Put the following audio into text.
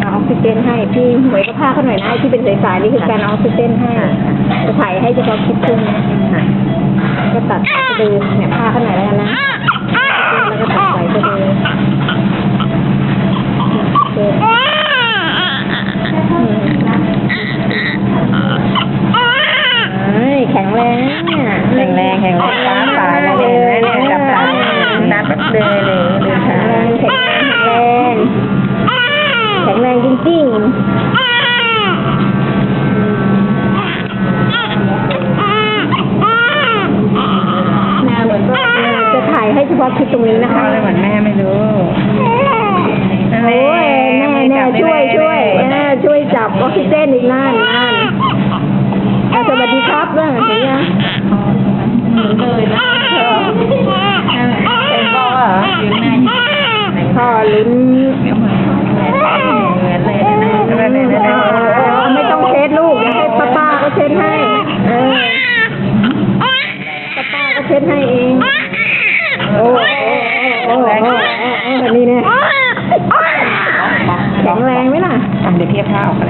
เออกซิเจนให้พี่หวยก็พาเขาหน่อยนะที่เป็นสายๆนี่คือการเอาออกซิเจนให้จะถ่ายให้เฉพาะคลิปครึ่งนะก็ตัดดือเนี่ยพาเขาหน่อยแล้วกันนะแล้วก็ตัดสายสะดือเออเอ้ยแข็งแรงเนี่ย แข็งแรงแข็งแรงตาตายเลยเนี่ยจับตาตาแป๊บเดียเลยเลยแข็ค่ะงแรงแข็งแรงแข็งแรงจริงๆนวเหมือนก็จะถ่ายให้เฉพาะคลิปตรงนี้นะคะเลยเหมือนแม่ไม่รู้นั่นแหโอ้ยแม่แม่ช่วยช่วยแม่ช่วยจับออกซิเจนอีกนั่นนั่นสวัสดีครับว่าเห็นยังเนไม่ต้องเช็ดลูกให้ป้าป้าก็เช็ดให้ป้าป้าก็เช็ดให้เองโอ้โอ้โอ้โอ้นี่เนี่ยแข็งแรงไหมล่ะเดี๋ยวเทียบข้าวกัน